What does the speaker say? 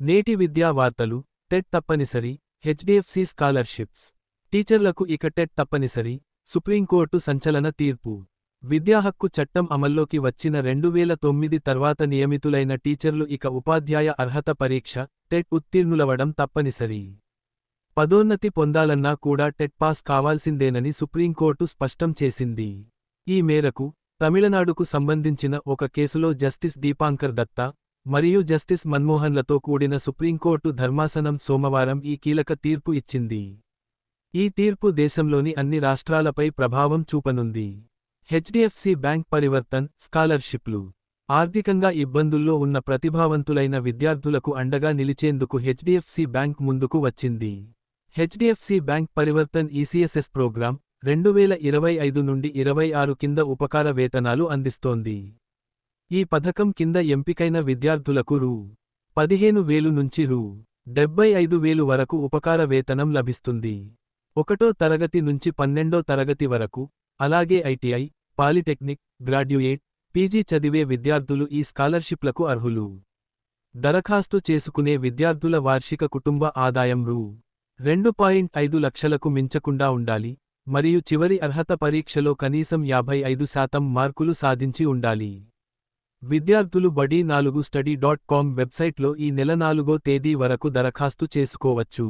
నేటి విద్యా వార్తలు టెట్ తప్పనిసరి హెచ్డిఎఫ్సి స్కాలర్షిప్స్. టీచర్లకు ఇక టెట్ తప్పనిసరి సుప్రీంకోర్టు సంచలన తీర్పు. విద్యా హక్కు చట్టం అమల్లోకి వచ్చిన రెండు వేల తొమ్మిది తర్వాత నియమితులైన టీచర్లు ఇక ఉపాధ్యాయ అర్హత పరీక్ష టెట్ ఉత్తీర్ణులవడం తప్పనిసరి. పదోన్నతి పొందాలన్నా కూడా టెట్ పాస్ కావాల్సిందేనని సుప్రీంకోర్టు స్పష్టం చేసింది. ఈ మేరకు తమిళనాడుకు సంబంధించిన ఒక కేసులో జస్టిస్ దీపాంకర్ దత్తా మరియు జస్టిస్ మన్మోహన్లతో కూడిన సుప్రీంకోర్టు ధర్మాసనం సోమవారం ఈ కీలక తీర్పు ఇచ్చింది. ఈ తీర్పు దేశంలోని అన్ని రాష్ట్రాలపై ప్రభావం చూపనుంది. హెచ్డిఎఫ్సి బ్యాంక్ పరివర్తన్ స్కాలర్షిప్లు. ఆర్థికంగా ఇబ్బందుల్లో ఉన్న ప్రతిభావంతులైన విద్యార్థులకు అండగా నిలిచేందుకు హెచ్డిఎఫ్సి బ్యాంక్ ముందుకు వచ్చింది. HDFC bank Parivartan ECSS programme రెండు వేల ఇరవై ఐదు నుండి ఇరవై ఆరు కింద ఉపకార వేతనాలు అందిస్తోంది. ఈ పథకం కింద ఎంపికైన విద్యార్థులకు రూ. పదిహేను వేలు నుంచి రూ. డెబ్బై ఐదు వేలు వరకు ఉపకార వేతనం లభిస్తుంది. ఒకటో తరగతి నుంచి పన్నెండో తరగతి వరకు అలాగే ఐటీఐ పాలిటెక్నిక్ గ్రాడ్యుయేట్ పీజీ చదివే విద్యార్థులు ఈ స్కాలర్షిప్లకు అర్హులు. దరఖాస్తు చేసుకునే విద్యార్థుల వార్షిక కుటుంబ ఆదాయం రూ. రెండు పాయింట్ ఐదు లక్షలకు మించకుండా ఉండాలి మరియు చివరి అర్హత పరీక్షలో కనీసం యాభై ఐదు శాతం మార్కులు సాధించి ఉండాలి. విద్యార్థులు బడి నాలుగు స్టడీ డాట్ కామ్ వెబ్సైట్లో ఈ నెల నాలుగో తేదీ వరకు దరఖాస్తు చేసుకోవచ్చు.